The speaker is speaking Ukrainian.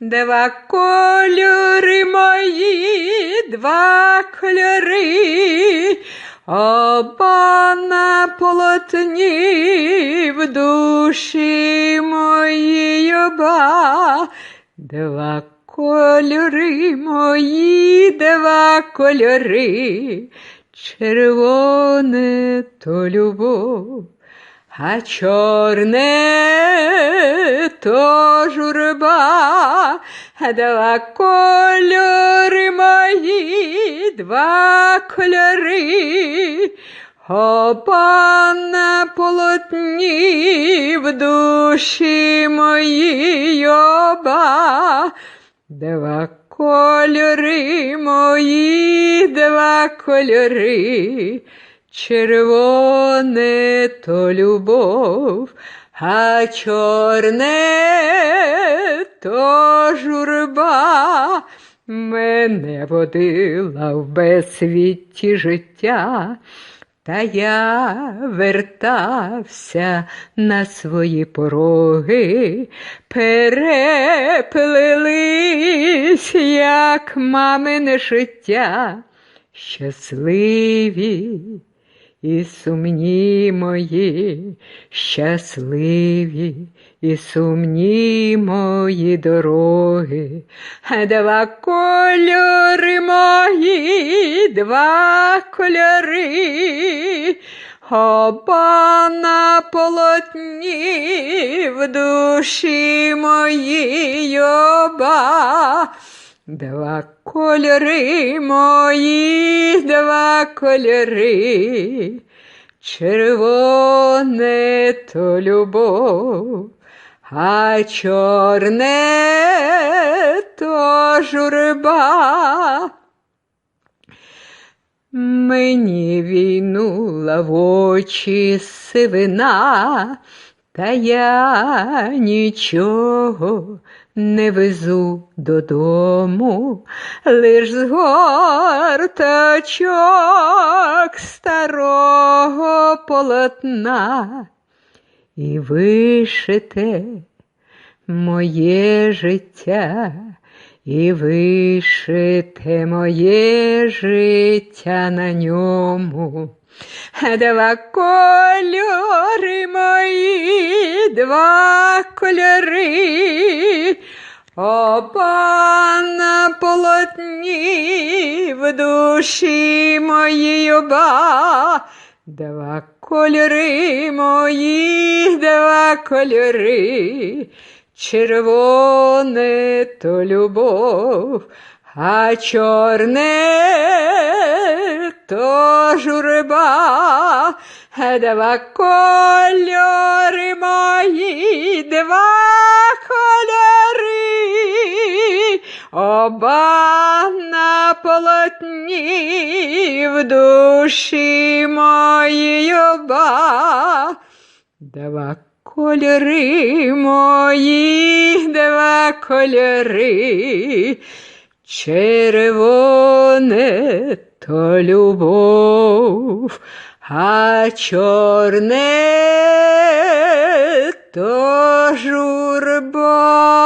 Два кольори мої, два кольори, оба на полотні в душі моїй оба. Два кольори мої, два кольори, червоне то любов. А чорне то журба, два кольори мої, два кольори, оба на полотні в душі моїй оба. Два кольори мої, два кольори, червоне то любов, а чорне то журба. Мене водила в безсвітті життя, та я вертався на свої пороги, переплелись, як мамине життя, щасливі і сумні мої, щасливі і сумні мої дороги, два кольори мої, два кольори, оба на полотні в душі моїй оба. Два кольори мої, два кольори, червоне то любов, а чорне то журба. Мені війнула в очі сивина, та я нічого не везу додому, лиш з горточок старого полотна. І вишите моє життя, і вишите моє життя на ньому. Два кольори мої, два кольори, оба на полотні в душі моїй оба. Два кольори мої, два кольори, червоне то любов, а чорне то журба, два кольори мої, два кольори, оба на полотні в душі моїй оба. Два кольори мої, два кольори, червоне то любов, а чорне то журба.